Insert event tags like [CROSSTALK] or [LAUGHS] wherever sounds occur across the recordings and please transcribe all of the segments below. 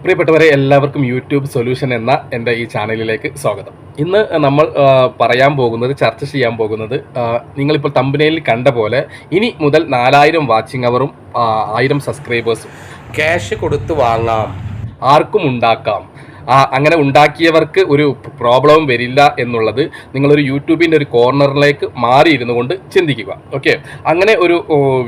പ്രിയപ്പെട്ടവരെ എല്ലാവർക്കും YouTube solution എന്ന എന്റെ ഈ ചാനലിലേക്ക് സ്വാഗതം. ഇന്ന് നമ്മൾ പറയാൻ പോകുന്നത് ചർച്ച ചെയ്യാൻ പോകുന്നത് നിങ്ങളിപ്പോൾ തമ്പനയിൽ കണ്ട പോലെ ഇനി മുതൽ നാലായിരം വാച്ചിങ് അവറും ആയിരം സബ്സ്ക്രൈബേഴ്സും. ക്യാഷ് കൊടുത്ത് വാങ്ങാം. ആർക്കും ഉണ്ടാക്കാം. അങ്ങനെ ഉണ്ടാക്കിയവർക്ക് ഒരു പ്രോബ്ലവും വരില്ല എന്നുള്ളത് നിങ്ങളൊരു യൂട്യൂബിന്റെ ഒരു കോർണറിലേക്ക് മാറിയിരുന്നു കൊണ്ട് ചിന്തിക്കുക. ഓക്കെ? അങ്ങനെ ഒരു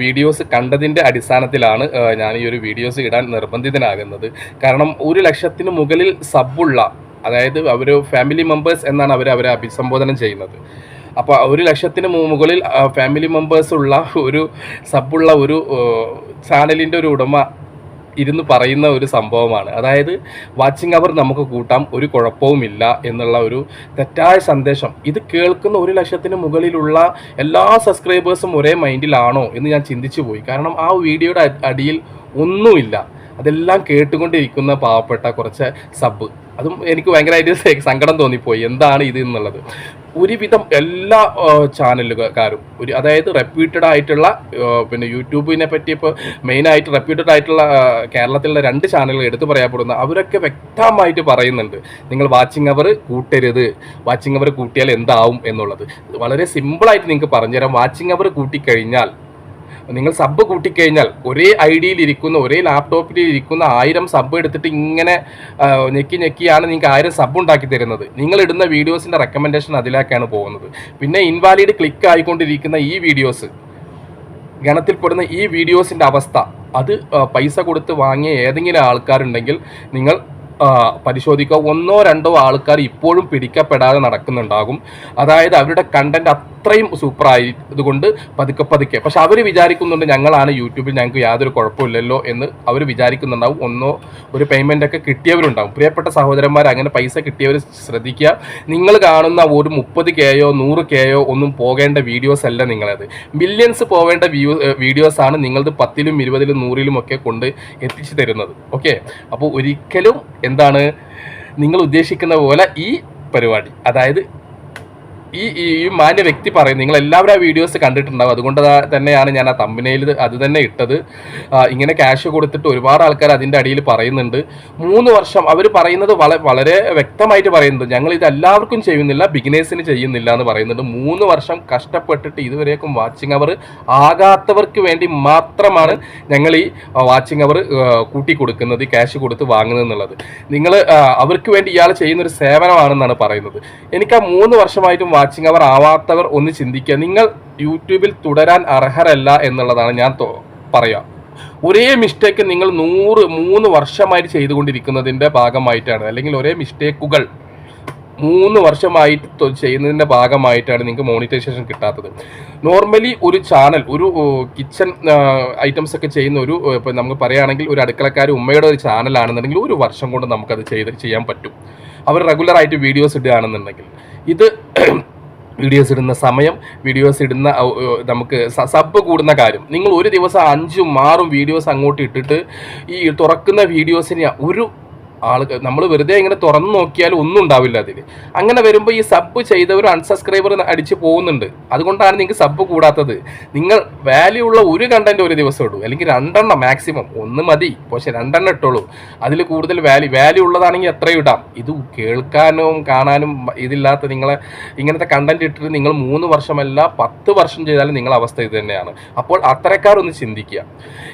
വീഡിയോസ് കണ്ടതിന്റെ അടിസ്ഥാനത്തിലാണ് ഞാൻ ഈ ഒരു വീഡിയോസ് ഇടാൻ നിർബന്ധിതനാകുന്നത്. കാരണം ഒരു ലക്ഷത്തിന് മുകളിൽ സബ്ബുള്ള അതായത് അവർ ഫാമിലി മെമ്പേഴ്സ് എന്നാണ് അവർ അവരെ അഭിസംബോധന ചെയ്യുന്നത്. അപ്പോൾ ഒരു ലക്ഷത്തിന് മുകളിൽ ഫാമിലി മെമ്പേഴ്സ് ഉള്ള ഒരു സബ്ബുള്ള ഒരു ചാനലിന്റെ ഒരു ഉടമ ഇരുന്ന് പറയുന്ന ഒരു സംഭവമാണ്. അതായത് വാച്ചിങ് അവർ നമുക്ക് കൂട്ടാം ഒരു കുഴപ്പവുമില്ല എന്നുള്ള ഒരു തെറ്റായ സന്ദേശം. ഇത് കേൾക്കുന്ന ഒരു ലക്ഷത്തിന് മുകളിലുള്ള എല്ലാ സബ്സ്ക്രൈബേഴ്സും ഒരേ മൈൻഡിലാണോ എന്ന് ഞാൻ ചിന്തിച്ചു പോയി. കാരണം ആ വീഡിയോയുടെ അടിയിൽ ഒന്നുമില്ല. അതെല്ലാം കേട്ടുകൊണ്ടിരിക്കുന്ന പാവപ്പെട്ട കുറച്ച് സബ്. അതും എനിക്ക് ഭയങ്കരമായിട്ട് സങ്കടം തോന്നിപ്പോയി. എന്താണ് ഇത് എന്നുള്ളത്? ഒരുവിധം എല്ലാ ചാനലുകാരും ഒരു അതായത് റെപ്യൂട്ടഡ് ആയിട്ടുള്ള പിന്നെ യൂട്യൂബിനെ പറ്റി ഇപ്പോൾ മെയിനായിട്ട് റെപ്യൂട്ടഡ് ആയിട്ടുള്ള കേരളത്തിലുള്ള രണ്ട് ചാനലുകൾ എടുത്തു പറയപ്പെടുന്ന അവരൊക്കെ വ്യക്തമായിട്ട് പറയുന്നുണ്ട്. നിങ്ങൾ വാച്ചിങ് അവർ കൂട്ടരുത്. വാച്ചിങ് അവർ കൂട്ടിയാൽ എന്താവും എന്നുള്ളത്. വളരെ സിമ്പിളായിട്ട് നിങ്ങൾക്ക് പറഞ്ഞുതരാം. വാച്ചിങ് അവർ കൂട്ടിക്കഴിഞ്ഞാൽ നിങ്ങൾ സബ് കൂട്ടിക്കഴിഞ്ഞാൽ ഒരേ ഐ ഡിയിൽ ഇരിക്കുന്ന ഒരേ ലാപ്ടോപ്പിൽ ഇരിക്കുന്ന ആയിരം സബ് എടുത്തിട്ട് ഇങ്ങനെ ഞെക്കി ഞെക്കിയാണ് നിങ്ങൾക്ക് ആയിരം സബ് ഉണ്ടാക്കി തരുന്നത്. നിങ്ങൾ ഇടുന്ന വീഡിയോസിന്റെ റെക്കമെൻഡേഷൻ അതിലേക്കാണ് പോകുന്നത്. പിന്നെ ഇൻവാലിഡ് ക്ലിക്ക് ആയിക്കൊണ്ടിരിക്കുന്ന ഈ വീഡിയോസ് ഗണത്തിൽപ്പെടുന്ന ഈ വീഡിയോസിന്റെ അവസ്ഥ അത് പൈസ കൊടുത്ത് വാങ്ങിയ ഏതെങ്കിലും ആൾക്കാരുണ്ടെങ്കിൽ നിങ്ങൾ പരിശോധിക്കുക. ഒന്നോ രണ്ടോ ആൾക്കാർ ഇപ്പോഴും പിടിക്കപ്പെടാതെ നടക്കുന്നുണ്ടാകും. അതായത് അവരുടെ കണ്ടന്റ് അത്രയും സൂപ്പർ ഇതുകൊണ്ട് പതുക്കെ പതുക്കെ. പക്ഷെ അവർ വിചാരിക്കുന്നുണ്ട് ഞങ്ങളാണ് യൂട്യൂബിൽ ഞങ്ങൾക്ക് യാതൊരു കുഴപ്പമില്ലല്ലോ എന്ന് അവർ വിചാരിക്കുന്നുണ്ടാവും. ഒന്നോ ഒരു പേയ്മെന്റ് ഒക്കെ കിട്ടിയവരുണ്ടാവും. പ്രിയപ്പെട്ട സഹോദരന്മാർ അങ്ങനെ പൈസ കിട്ടിയവർ ശ്രദ്ധിക്കുക. നിങ്ങൾ കാണുന്ന ഒരു മുപ്പത് കെയോ നൂറ് കെയോ ഒന്നും പോകേണ്ട വീഡിയോസ് അല്ല നിങ്ങളത്. മില്യൺസ് പോവേണ്ട വ്യൂ വീഡിയോസ് ആണ് നിങ്ങളത് പത്തിലും ഇരുപതിലും നൂറിലും ഒക്കെ കൊണ്ട് എത്തിച്ചു തരുന്നത്. ഓക്കെ അപ്പോൾ ഒരിക്കലും എന്താണ് നിങ്ങൾ ഉദ്ദേശിക്കുന്ന പോലെ ഈ പരിപാടി അതായത് ഈ ഈ മാന്യ വ്യക്തി പറയും നിങ്ങൾ എല്ലാവരും ആ വീഡിയോസ് കണ്ടിട്ടുണ്ടാവും. അതുകൊണ്ട് തന്നെയാണ് ഞാൻ ആ തമ്പനയിൽ അത് തന്നെ ഇട്ടത്. ഇങ്ങനെ ക്യാഷ് കൊടുത്തിട്ട് ഒരുപാട് ആൾക്കാർ അതിന്റെ അടിയിൽ പറയുന്നുണ്ട്. മൂന്ന് വർഷം അവർ പറയുന്നത് വളരെ വ്യക്തമായിട്ട് പറയുന്നത് ഞങ്ങൾ ഇത് എല്ലാവർക്കും ചെയ്യുന്നില്ല ബിഗിനേഴ്സിന് ചെയ്യുന്നില്ല എന്ന് പറയുന്നുണ്ട്. മൂന്ന് വർഷം കഷ്ടപ്പെട്ടിട്ട് ഇതുവരേക്കും വാച്ചിങ് അവർ ആകാത്തവർക്ക് വേണ്ടി മാത്രമാണ് ഞങ്ങൾ ഈ വാച്ചിങ് അവർ കൂട്ടി കൊടുക്കുന്നത് ക്യാഷ് കൊടുത്ത് വാങ്ങുന്നത് എന്നുള്ളത്. നിങ്ങൾ അവർക്ക് വേണ്ടി ഇയാൾ ചെയ്യുന്നൊരു സേവനമാണെന്നാണ് പറയുന്നത്. എനിക്ക് ആ മൂന്ന് വർഷമായിട്ടും വാച്ചിങ് അവർ ആവാത്തവർ ഒന്ന് ചിന്തിക്കുക. നിങ്ങൾ യൂട്യൂബിൽ തുടരാൻ അർഹരല്ല എന്നുള്ളതാണ് ഞാൻ പറയാം. ഒരേ മിസ്റ്റേക്ക് നിങ്ങൾ നൂറ് മൂന്ന് വർഷമായിട്ട് ചെയ്തുകൊണ്ടിരിക്കുന്നതിന്റെ ഭാഗമായിട്ടാണ്. അല്ലെങ്കിൽ ഒരേ മിസ്റ്റേക്കുകൾ മൂന്ന് വർഷമായിട്ട് ചെയ്യുന്നതിന്റെ ഭാഗമായിട്ടാണ് നിങ്ങൾക്ക് മോണിറ്റൈസേഷൻ കിട്ടാത്തത്. നോർമലി ഒരു ചാനൽ ഒരു കിച്ചൺ ഐറ്റംസ് ഒക്കെ ചെയ്യുന്ന ഒരു ഇപ്പം നമുക്ക് പറയുകയാണെങ്കിൽ ഒരു അടുക്കളക്കാർ ഉമ്മയുടെ ഒരു ചാനലാണെന്നുണ്ടെങ്കിൽ ഒരു വർഷം കൊണ്ട് നമുക്കത് ചെയ്ത് ചെയ്യാൻ പറ്റും. അവർ റെഗുലറായിട്ട് വീഡിയോസ് ഇടുകയാണെന്നുണ്ടെങ്കിൽ. ഇത് വീഡിയോസ് ഇടുന്ന സമയം വീഡിയോസ് ഇടുന്ന നമുക്ക് സബ് കൂടുന്ന കാര്യം. നിങ്ങൾ ഒരു ദിവസം അഞ്ചും ആറും വീഡിയോസ് അങ്ങോട്ട് ഇട്ടിട്ട് ഈ തുറക്കുന്ന വീഡിയോസിനെ ഒരു ആളുകൾ നമ്മൾ വെറുതെ ഇങ്ങനെ തുറന്നു നോക്കിയാൽ ഒന്നും ഉണ്ടാവില്ല അതിൽ അങ്ങനെ വരുമ്പോൾ ഈ സബ് ചെയ്തവർ അൺസബ്സ്ക്രൈബർ അടിച്ച് പോകുന്നുണ്ട്. അതുകൊണ്ടാണ് നിങ്ങൾക്ക് സബ് കൂടാത്തത്. നിങ്ങൾ വാല്യൂ ഉള്ള ഒരു കണ്ടന്റ് ഒരു ദിവസം ഇടൂ അല്ലെങ്കിൽ രണ്ടെണ്ണം മാക്സിമം ഒന്ന് മതി. പക്ഷെ രണ്ടെണ്ണം ഇട്ടോളൂ. അതിൽ കൂടുതൽ വാല്യൂ വാല്യൂ ഉള്ളതാണെങ്കിൽ എത്രയും ഇടാം. ഇത് കേൾക്കാനും കാണാനും ഇതില്ലാത്ത നിങ്ങളെ ഇങ്ങനത്തെ കണ്ടന്റ് ഇട്ടിട്ട് നിങ്ങൾ മൂന്ന് വർഷമല്ല പത്ത് വർഷം ചെയ്താലും നിങ്ങളെ അവസ്ഥ ഇത് തന്നെയാണ്. അപ്പോൾ അത്തരക്കാർ ഒന്ന് ചിന്തിക്കുക.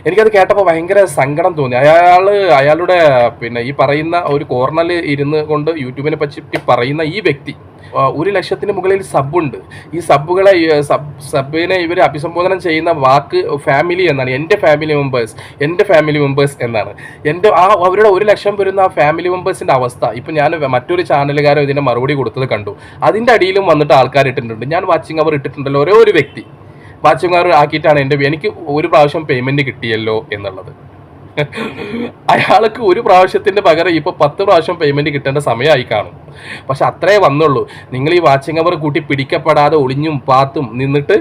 എനിക്കത് കേട്ടപ്പോൾ ഭയങ്കര സങ്കടം തോന്നി. അയാൾ അയാളുടെ പിന്നെ ഈ പറയുന്ന ഒരു കോർണറിൽ ഇരുന്ന് കൊണ്ട് യൂട്യൂബിനെ പറ്റി പറയുന്ന ഈ വ്യക്തി ഒരു ലക്ഷത്തിന് മുകളിൽ സബുണ്ട് ഈ സബുകളെ ഈ സബ് സബിനെ ഇവർ അഭിസംബോധന ചെയ്യുന്ന വാക്ക് ഫാമിലി എന്നാണ്. എന്റെ ഫാമിലി മെമ്പേഴ്സ് എന്റെ ഫാമിലി മെമ്പേഴ്സ് എന്നാണ്. എന്റെ ആ അവരുടെ ഒരു ലക്ഷം വരുന്ന ആ ഫാമിലി മെമ്പേഴ്സിന്റെ അവസ്ഥ. ഇപ്പം ഞാൻ മറ്റൊരു ചാനലുകാരും ഇതിന്റെ മറുപടി കൊടുത്തത് കണ്ടു. അതിന്റെ അടിയിലും വന്നിട്ട് ആൾക്കാർ ഇട്ടിട്ടുണ്ട്. ഞാൻ വാച്ചിങ് അവർ ഇട്ടിട്ടുണ്ടല്ലോ. ഓരോ ഒരു വ്യക്തി. വാച്ചിങ് അവർ ആക്കിയിട്ടാണ് എന്റെ എനിക്ക് ഒരു പ്രാവശ്യം പേയ്മെന്റ് കിട്ടിയല്ലോ എന്നുള്ളത്. അയാൾക്ക് ഒരു പ്രാവശ്യത്തിന്റെ പകരം ഇപ്പൊ പത്ത് പ്രാവശ്യം പേയ്മെന്റ് കിട്ടേണ്ട സമയമായി കാണും. പക്ഷെ അത്രേ വന്നുള്ളൂ. നിങ്ങൾ ഈ വാച്ചിങ് അവർ കൂട്ടി പിടിക്കപ്പെടാതെ ഒളിഞ്ഞും പാത്തും നിന്നിട്ട്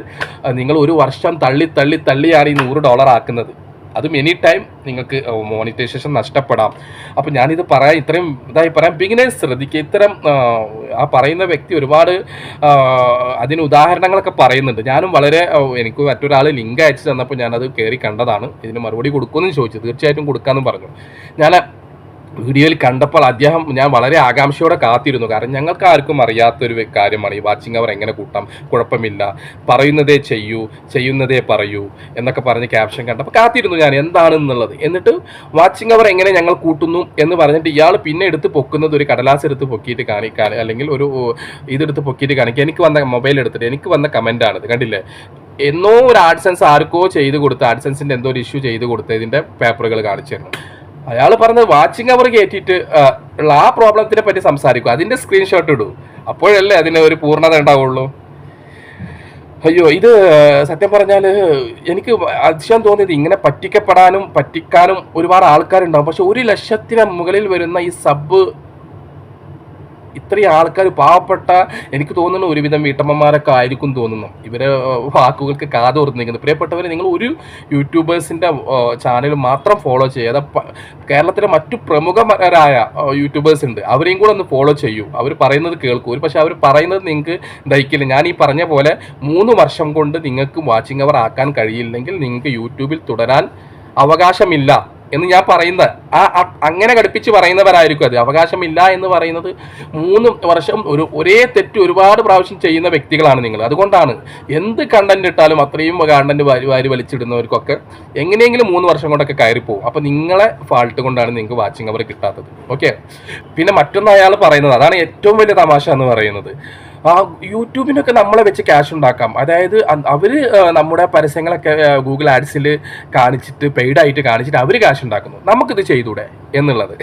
നിങ്ങൾ ഒരു വർഷം തള്ളി തള്ളി തള്ളിയാണ് ഈ നൂറ് ഡോളർ ആക്കുന്നത്. അതും എനി ടൈം നിങ്ങൾക്ക് മോണിറ്റൈസേഷൻ നഷ്ടപ്പെടാം. അപ്പോൾ ഞാനിത് പറയാൻ ഇത്രയും ഇതായി പറയാം. ബിഗിനേഴ്സ് ശ്രദ്ധിക്കുക ഇത്തരം ആ, പറയുന്ന വ്യക്തി ഒരുപാട് അതിന് ഉദാഹരണങ്ങളൊക്കെ പറയുന്നുണ്ട്. ഞാനും വളരെ എനിക്ക് മറ്റൊരാൾ ലിങ്ക് അയച്ചു തന്നപ്പോൾ ഞാനത് കയറി കണ്ടതാണ്. ഇതിന് മറുപടി കൊടുക്കുമെന്ന് ചോദിച്ചു. തീർച്ചയായിട്ടും കൊടുക്കാമെന്ന് പറഞ്ഞു. ഞാൻ വീഡിയോയിൽ കണ്ടപ്പോൾ അദ്ദേഹം ഞാൻ വളരെ ആകാംക്ഷയോടെ കാത്തിരുന്നു. കാരണം ഞങ്ങൾക്ക് ആർക്കും അറിയാത്തൊരു കാര്യമാണ് ഈ വാച്ചിങ് അവർ എങ്ങനെ കൂട്ടാം കുഴപ്പമില്ല. പറയുന്നതേ ചെയ്യൂ ചെയ്യുന്നതേ പറയൂ എന്നൊക്കെ പറഞ്ഞ് ക്യാപ്ഷൻ കണ്ടപ്പോൾ കാത്തിരുന്നു ഞാൻ എന്താണെന്നുള്ളത്. എന്നിട്ട് വാച്ചിങ് അവർ എങ്ങനെ ഞങ്ങൾ കൂട്ടുന്നു എന്ന് പറഞ്ഞിട്ട് ഇയാൾ പിന്നെ എടുത്ത് പൊക്കുന്നത് ഒരു കടലാസ് എടുത്ത് പൊക്കിയിട്ട് കാണിക്കാൻ അല്ലെങ്കിൽ ഒരു ഇതെടുത്ത് പൊക്കിയിട്ട് കാണിക്കുക എനിക്ക് വന്ന മൊബൈൽ എടുത്തിട്ട് എനിക്ക് വന്ന കമന്റാണിത് കണ്ടില്ലേ? എന്നോ ഒരു ആഡ്സെൻസ് ആർക്കോ ചെയ്ത് കൊടുത്ത് ആഡ്സെൻസിന്റെ എന്തോ ഒരു ഇഷ്യൂ ചെയ്ത് കൊടുത്തതിന്റെ പേപ്പറുകൾ കാണിച്ചു തരുന്നു. അയാൾ പറഞ്ഞത് വാച്ചിങ് അവർ കയറ്റിയിട്ട് ഉള്ള ആ പ്രോബ്ലത്തിനെ പറ്റി സംസാരിക്കും. അതിന്റെ സ്ക്രീൻഷോട്ട് ഇടൂ. അപ്പോഴല്ലേ അതിന് ഒരു പൂർണത ഉണ്ടാവുള്ളൂ. അയ്യോ ഇത് സത്യം പറഞ്ഞാൽ എനിക്ക് അതിശയം തോന്നിയത് ഇങ്ങനെ പറ്റിക്കപ്പെടാനും പറ്റിക്കാനും ഒരുപാട് ആൾക്കാരുണ്ടാവും. പക്ഷെ ഒരു ലക്ഷത്തിന് മുകളിൽ വരുന്ന ഈ സബ് ഇത്രയും ആൾക്കാർ പാവപ്പെട്ട എനിക്ക് തോന്നുന്നു ഒരുവിധം വീട്ടമ്മമാരൊക്കെ ആയിരിക്കും തോന്നുന്നു. ഇവരെ വാക്കുകൾക്ക് കാതോർത്ത് ഓർന്നിരിക്കുന്നു പ്രിയപ്പെട്ടവരെ നിങ്ങൾ ഒരു യൂട്യൂബേഴ്സിന്റെ ചാനൽ മാത്രം ഫോളോ ചെയ്യാതെ കേരളത്തിലെ മറ്റു പ്രമുഖരായ യൂട്യൂബേഴ്സ് ഉണ്ട് അവരെയും കൂടെ ഒന്ന് ഫോളോ ചെയ്യൂ. അവർ പറയുന്നത് കേൾക്കൂ. ഒരു പക്ഷേ അവർ പറയുന്നത് നിങ്ങൾക്ക് ദഹിക്കില്ല. ഞാൻ ഈ പറഞ്ഞ പോലെ മൂന്ന് വർഷം കൊണ്ട് നിങ്ങൾക്ക് വാച്ചിങ് അവർ ആക്കാൻ കഴിയില്ലെങ്കിൽ നിങ്ങൾക്ക് യൂട്യൂബിൽ തുടരാൻ അവകാശമില്ല. എന്ന് ഞാൻ പറയുന്ന ആ അങ്ങനെ ഘടിപ്പിച്ച് പറയുന്നവരായിരിക്കും അത്. അവകാശമില്ല എന്ന് പറയുന്നത് മൂന്ന് വർഷം ഒരു ഒരേ തെറ്റ് ഒരുപാട് പ്രാവശ്യം ചെയ്യുന്ന വ്യക്തികളാണ് നിങ്ങൾ. അതുകൊണ്ടാണ് എന്ത് കണ്ടന്റ് ഇട്ടാലും അത്രയും കണ്ടന്റ് വാരി വാരി വലിച്ചിടുന്നവർക്കൊക്കെ എങ്ങനെയെങ്കിലും മൂന്ന് വർഷം കൊണ്ടൊക്കെ കയറിപ്പോവും. അപ്പോൾ നിങ്ങളെ ഫാൾട്ട് കൊണ്ടാണ് നിങ്ങൾക്ക് വാച്ചിങ് അവർ കിട്ടാത്തത്. ഓക്കെ പിന്നെ മറ്റൊന്ന് അയാൾ പറയുന്നത്. അതാണ് ഏറ്റവും വലിയ തമാശ എന്ന് പറയുന്നത്. ആ യൂട്യൂബിനൊക്കെ നമ്മളെ വെച്ച് ക്യാഷ് ഉണ്ടാക്കാം. അതായത് അവർ നമ്മുടെ പരസ്യങ്ങളൊക്കെ ഗൂഗിൾ ആഡ്സിൽ കാണിച്ചിട്ട് പെയ്ഡ് ആയിട്ട് കാണിച്ചിട്ട് അവർ ക്യാഷ് ഉണ്ടാക്കുന്നു. നമുക്കിത് ചെയ്തൂടെ എന്നുള്ളത്.